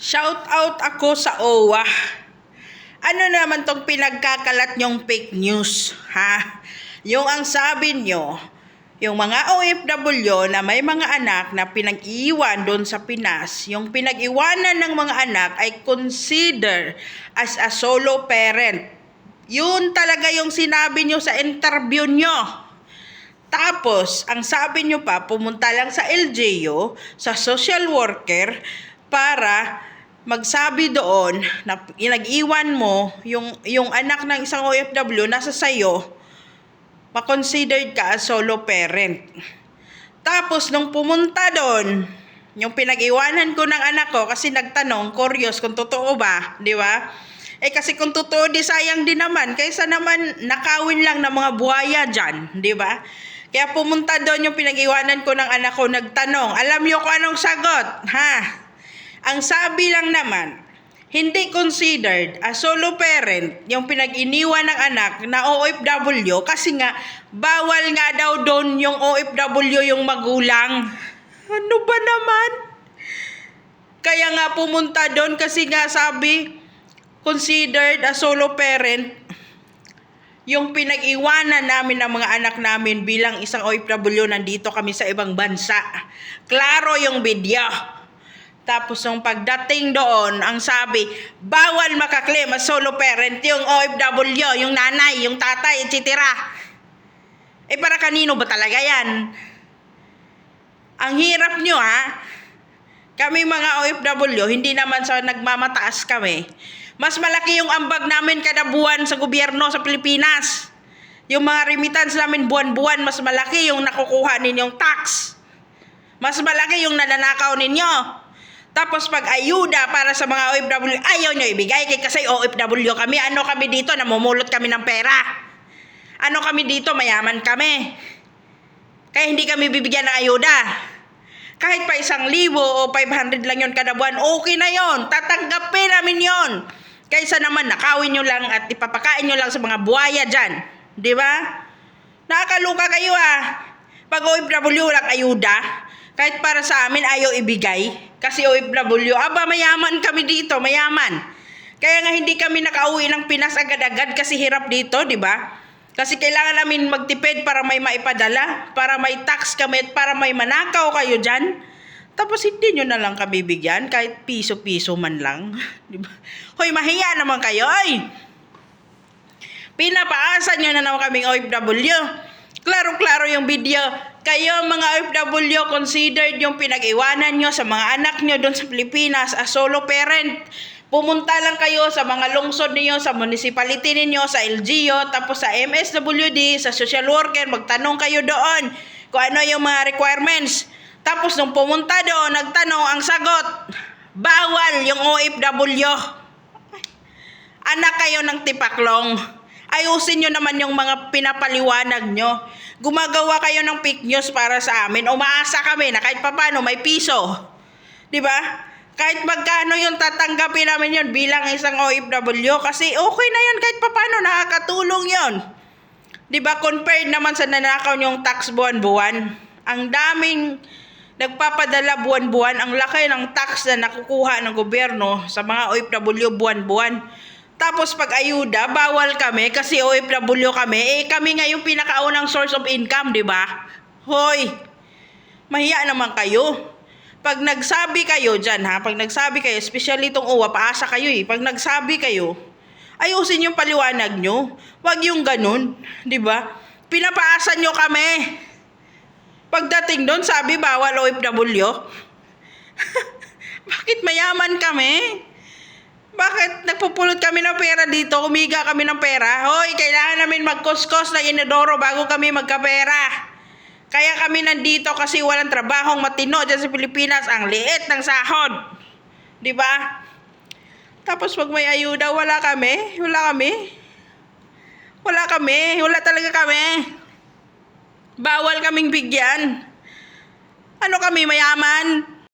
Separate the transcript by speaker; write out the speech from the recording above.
Speaker 1: Shout out ako sa OWA. Ano naman tong pinagkakalat nyong fake news, ha? Yung ang sabi nyo, yung mga OFW na may mga anak na pinag-iwan doon sa Pinas, yung pinag-iwanan ng mga anak ay consider as a solo parent. Yun talaga yung sinabi nyo sa interview nyo. Tapos, ang sabi nyo pa, pumunta lang sa LGU, sa social worker, para magsabi doon na nag-iwan mo yung, yung anak ng isang OFW nasa sayo, makonsidered ka as solo parent. Tapos, nung pumunta doon, yung pinag-iwanan ko ng anak ko, kasi nagtanong, curious kung totoo ba, di ba? Eh kasi kung totoo, di sayang din naman. Kaysa naman nakawin lang ng mga buhaya dyan, di ba? Kaya pumunta doon yung pinag-iwanan ko ng anak ko, nagtanong. Alam niyo kung anong sagot, ha? Ang sabi lang naman, hindi considered a solo parent yung pinag-iniwan ng anak na OFW kasi nga bawal nga daw doon yung OFW yung magulang. Ano ba naman? Kaya nga pumunta doon kasi nga sabi considered a solo parent yung pinag-iwanan namin ng mga anak namin bilang isang OFW nandito kami sa ibang bansa. Klaro yung video. Tapos nung pagdating doon, ang sabi, bawal makaklaim as solo parent yung OFW, yung nanay, yung tatay, etc. Eh para kanino ba talaga yan? Ang hirap nyo ha. Kami mga OFW, hindi naman sa nagmamataas kami. Mas malaki yung ambag namin kada buwan sa gobyerno sa Pilipinas. Yung mga remittance namin buwan-buwan, mas malaki yung nakukuha ninyong tax. Mas malaki yung nananakaw ninyo. Tapos pag ayuda para sa mga OFW, ayaw nyo ibigay kay kasi OFW kami. Ano kami dito? Namumulot kami ng pera. Ano kami dito? Mayaman kami. Kaya hindi kami bibigyan ng ayuda. Kahit pa isang libo o 500 lang yon kada buwan, okay na yon. Tatanggapin namin yon. Kaysa naman nakawin nyo lang at ipapakain nyo lang sa mga buhaya dyan. Di ba? Nakakaluka kayo ah. Pag OFW lang ayuda, kahit para sa amin ayaw ibigay. Kasi OFW, aba mayaman kami dito, mayaman. Kaya nga hindi kami nakauwi ng Pinas agad-agad kasi hirap dito, di ba? Kasi kailangan namin magtipid para may maipadala, para may tax kami, at para may manakaw kayo dyan. Tapos hindi nyo na lang kami bigyan, kahit piso-piso man lang. Di ba? Hoy, mahiya naman kayo, ay! Pinapaasa nyo na naman kaming OFW. Klaro-klaro yung video. Kayo mga OFW, considered yung pinag-iwanan nyo sa mga anak nyo doon sa Pilipinas as solo parent. Pumunta lang kayo sa mga lungsod niyo, sa municipality ninyo, sa LGU, tapos sa MSWD, sa social worker, magtanong kayo doon kung ano yung mga requirements. Tapos nung pumunta doon, nagtanong, ang sagot, bawal yung OFW. Anak kayo ng tipaklong. Ayusin nyo naman yung mga pinapaliwanag nyo. Gumagawa kayo ng fake news para sa amin. Umaasa kami na kahit papano may piso. Di ba? Kahit magkano yung tatanggapin namin yun bilang isang OFW. Kasi okay na yun kahit papano nakakatulong yun. Di ba? Compared naman sa nanakaw yung tax buwan-buwan. Ang daming nagpapadala buwan-buwan. Ang laki ng tax na nakukuha ng gobyerno sa mga OFW buwan-buwan. Tapos pag ayuda, bawal kami kasi OFW kami. Eh kami nga yung pinakaunang source of income, di ba? Hoy, mahiya naman kayo. Pag nagsabi kayo dyan ha, pag nagsabi kayo, especially itong uwa, paasa kayo eh. Pag nagsabi kayo, ayusin yung paliwanag nyo. Huwag yung ganun, di ba? Pinapaasa nyo kami. Pagdating doon, sabi bawal OFW. Bakit mayaman kami? Bakit nagpupulot kami ng pera dito? Umiga kami ng pera? Hoy, kailangan namin magkuskos ng inodoro bago kami magkapera. Kaya kami nandito kasi walang trabahong matino dyan sa Pilipinas. Ang liit ng sahod. Di ba? Tapos pag may ayuda, wala kami. Wala kami. Wala kami. Wala talaga kami. Bawal kaming bigyan. Ano kami, mayaman?